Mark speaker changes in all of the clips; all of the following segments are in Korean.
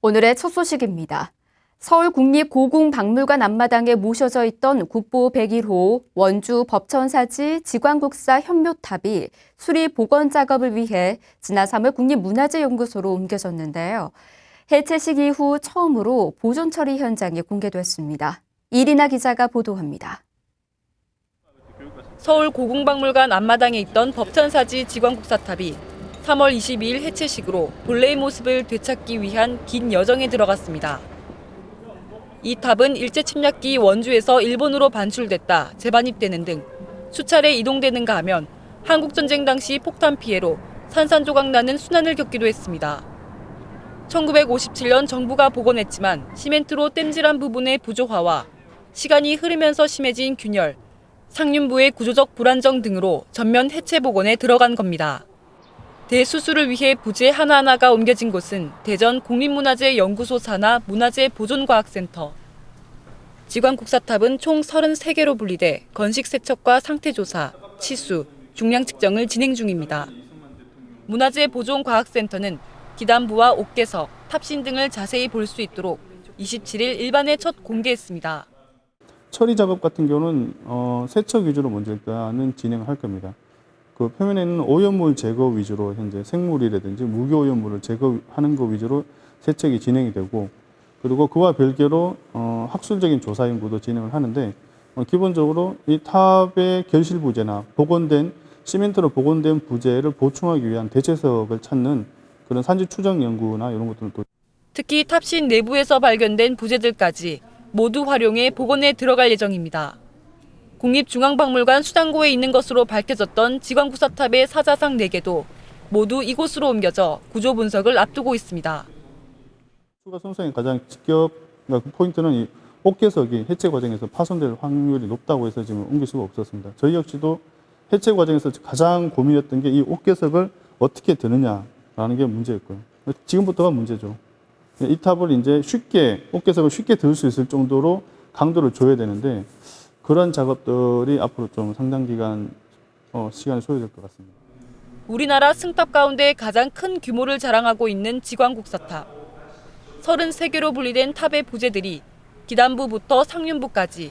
Speaker 1: 오늘의 첫 소식입니다. 서울 국립고궁박물관 앞마당에 모셔져 있던 국보 101호 원주 법천사지 지광국사 현묘탑이 수리 복원 작업을 위해 지난 3월 국립문화재연구소로 옮겨졌는데요. 해체식 이후 처음으로 보존 처리 현장이 공개됐습니다. 이리나 기자가 보도합니다.
Speaker 2: 서울 고궁박물관 앞마당에 있던 법천사지 지광국사탑이 3월 22일 해체식으로 본래의 모습을 되찾기 위한 긴 여정에 들어갔습니다. 이 탑은 일제 침략기 원주에서 일본으로 반출됐다 재반입되는 등 수차례 이동되는가 하면 한국전쟁 당시 폭탄 피해로 산산조각 나는 순환을 겪기도 했습니다. 1957년 정부가 복원했지만 시멘트로 땜질한 부분의 부조화와 시간이 흐르면서 심해진 균열, 상륜부의 구조적 불안정 등으로 전면 해체 복원에 들어간 겁니다. 대수술을 위해 부재 하나하나가 옮겨진 곳은 대전 국립문화재 연구소 산하 문화재 보존과학센터. 지광국사탑은 총 33개로 분리돼 건식 세척과 상태 조사, 치수, 중량 측정을 진행 중입니다. 문화재 보존과학센터는 기단부와 옥계석, 탑신 등을 자세히 볼 수 있도록 27일 일반에 첫 공개했습니다.
Speaker 3: 처리 작업 같은 경우는 어, 세척 위주로 먼저 일단은 진행할 겁니다. 그 표면에 있는 오염물 제거 위주로 현재 생물이라든지 무교 오염물을 제거하는 것 위주로 세척이 진행이 되고 그리고 그와 별개로 어, 학술적인 조사 연구도 진행을 하는데 어, 기본적으로 이 탑의 결실 부재나 복원된 시멘트로 복원된 부재를 보충하기 위한 대체석을 찾는 그런 산지 추정 연구나 이런 것들도
Speaker 2: 특히 탑신 내부에서 발견된 부재들까지 모두 활용해 복원에 들어갈 예정입니다. 국립중앙박물관 수당고에 있는 것으로 밝혀졌던 지광구사탑의 사자상 4개도 모두 이곳으로 옮겨져 구조 분석을 앞두고 있습니다.
Speaker 3: 추가 손상의 가장 직접 그러니까 그 포인트는 이 옥계석이 해체 과정에서 파손될 확률이 높다고 해서 지금 옮길 수가 없었습니다. 저희 역시도 해체 과정에서 가장 고민했던 게 이 옥계석을 어떻게 드느냐라는 게 문제였고요. 지금부터가 문제죠. 이 탑을 이제 쉽게 옥계석을 쉽게 들 수 있을 정도로 강도를 줘야 되는데 그런 작업들이 앞으로 좀 상당 기간 어, 시간이 소요될 것 같습니다.
Speaker 2: 우리나라 승탑 가운데 가장 큰 규모를 자랑하고 있는 지광국사탑. 33개로 분리된 탑의 부재들이 기단부부터 상륜부까지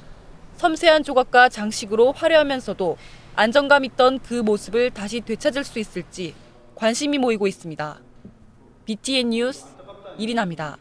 Speaker 2: 섬세한 조각과 장식으로 화려하면서도 안정감 있던 그 모습을 다시 되찾을 수 있을지 관심이 모이고 있습니다. BTN 뉴스 이리나입니다.